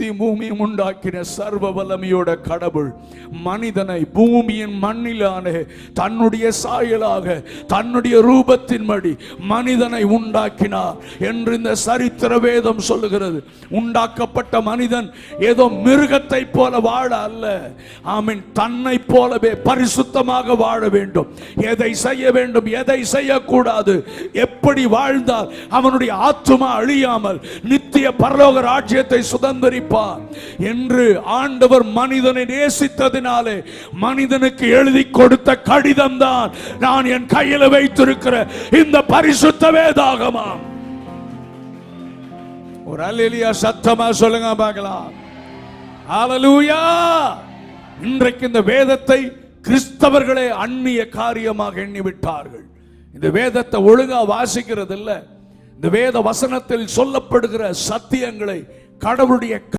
வானத்தையும் பூமியும் உண்டாக்கின சர்வ வல்லமையோட கடவுள். மனிதனை பூமியின் மண்ணிலான தன்னுடைய சாயலாக தன்னுடைய ரூபத்தின்படி மனிதனை உண்டாக்கினார் என்று இந்த சரித்திர வேதம் சொல்லுகிறது. உண்டாக்கப்பட்ட மனிதன் ஏதோ மிருகத்தை போல வாழ அல்ல. ஆமீன் தன்னை போலவே பரிசுத்தமாக வாழ வேண்டும். எதை செய்ய வேண்டும் எதை செய்யக்கூடாது எப்படி வாழ்ந்தால் அவனுடைய ஆத்மா அழியாமல் நித்திய பரலோக ராஜ்யத்தை சுதந்திரிப்பார் என்று ஆண்டவர் மனிதனை நேசித்ததினாலே மனிதனுக்கு எழுதி கொடுத்த கடிதம் தான் நான் என் கையில் வைத்திருக்கிற இந்த பரிசுத்த வேதாகமா. ஒரு அல்லேலியா சத்தமா சொல்லுங்க பார்க்கலாம். இன்றைக்கு இந்த வேதத்தை கிறிஸ்தவர்களே அந்நிய காரியமாக எண்ணி விட்டார்கள் இந்த வேதத்தை ஒழுங்கா வாசிக்கிறது இல்லை இந்த வேத வசனத்தில் சொல்லப்படுகிற சத்தியங்களை கடவுளுடைய